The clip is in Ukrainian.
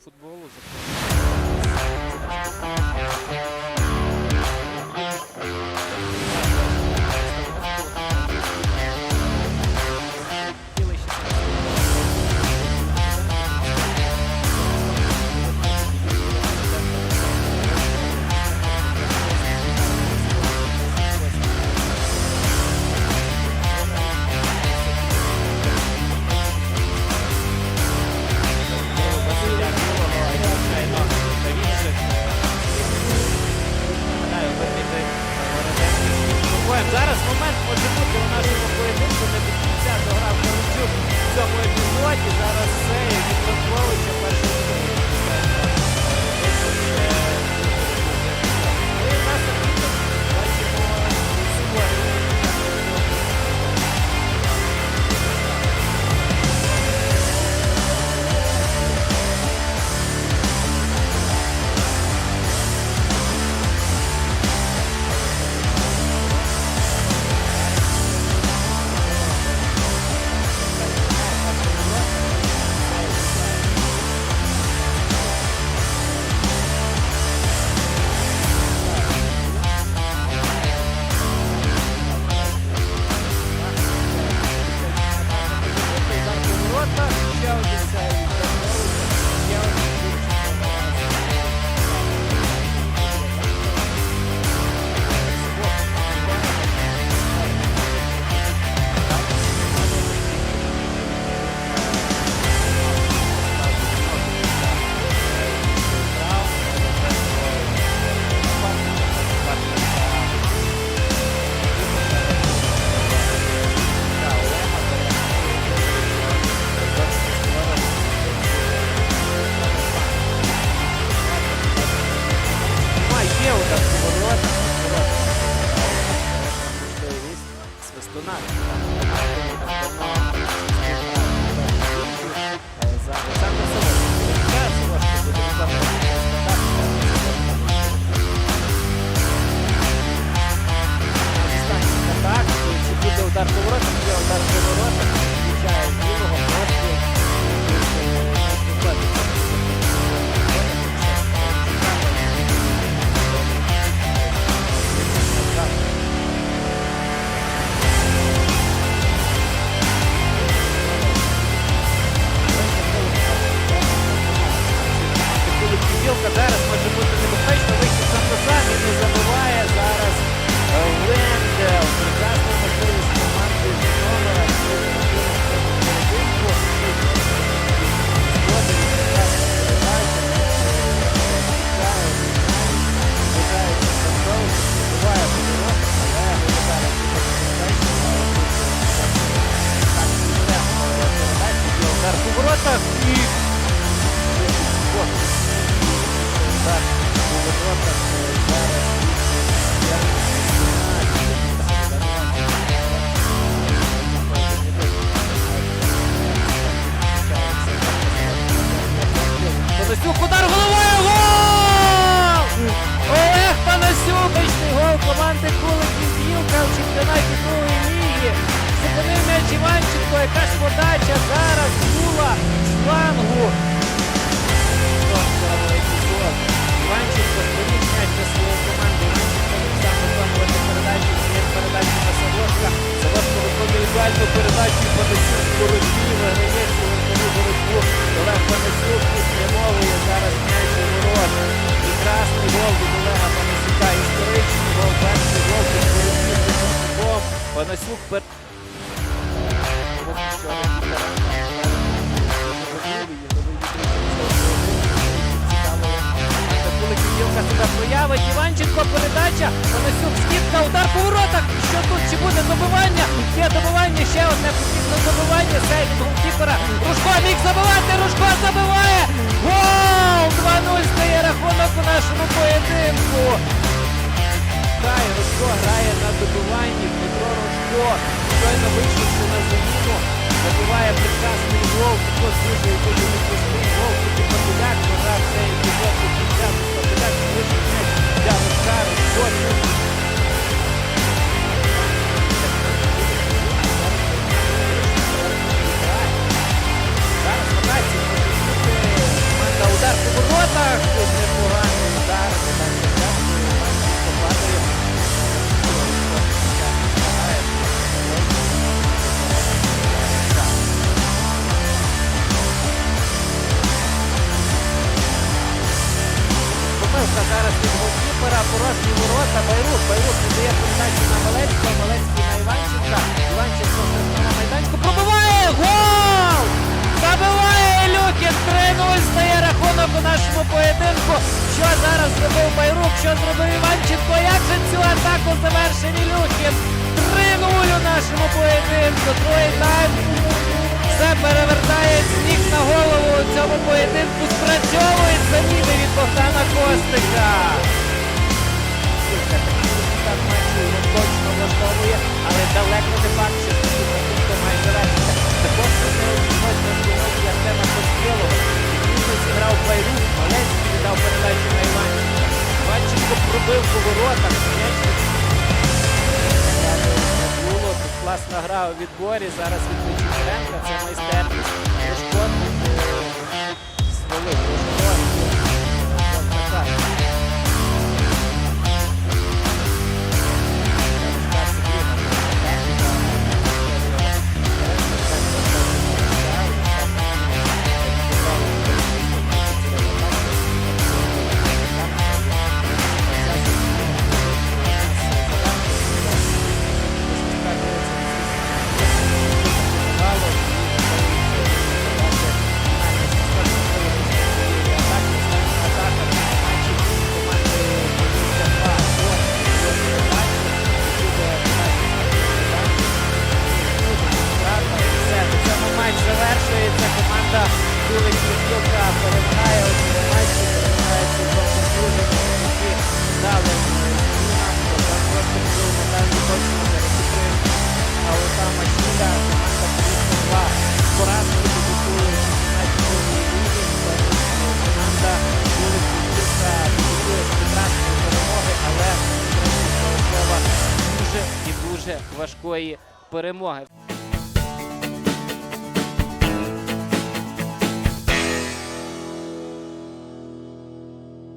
футболу. Зараз момент може бути у нашому поєдинку, не до кінця дограв Карачук в цьому епізоді. Зараз все від Петровича Зараз може бути небезпечно, вийти сам на сам і не забуває зараз е, Лендел. Прекрасна можливість команди Житомира. що рахунок в цьому Так, у воротах е, зараз Олег Панасюк підтримовує зараз м'яч у ворот. Прекрасний гол від Олега Панасюка. Історичний гол, перший гол під боротьбі з Панасюк пер... Що арбітер проявить. Іванченко передача. Панасюк скидка, удар по воротах. Що тут? Чи буде добивання? Є добивання, ще одне потрібне добивання. Сейв від голкіпера. Рушко міг забивати. Рушко забиває. Гол! 2-0 стає рахунок у нашому поєдинку. Хай Рушко, грає на добиванні. Дмитро Рушко. Щойно вийшов на Що зробив Іванченко? Як же цю атаку завершив Ілюхін? 3-0 у нашому поєдинку. Другий тайм. Все перевертає сніг на голову у цьому поєдинку. Спрацьовують заміни від Богдана Костика. Пробив по воротах. Було. Тут класна гра у відборі. Зараз від Кучеренка. Це майстерність. Шкодний. Свалив. Важкої перемоги.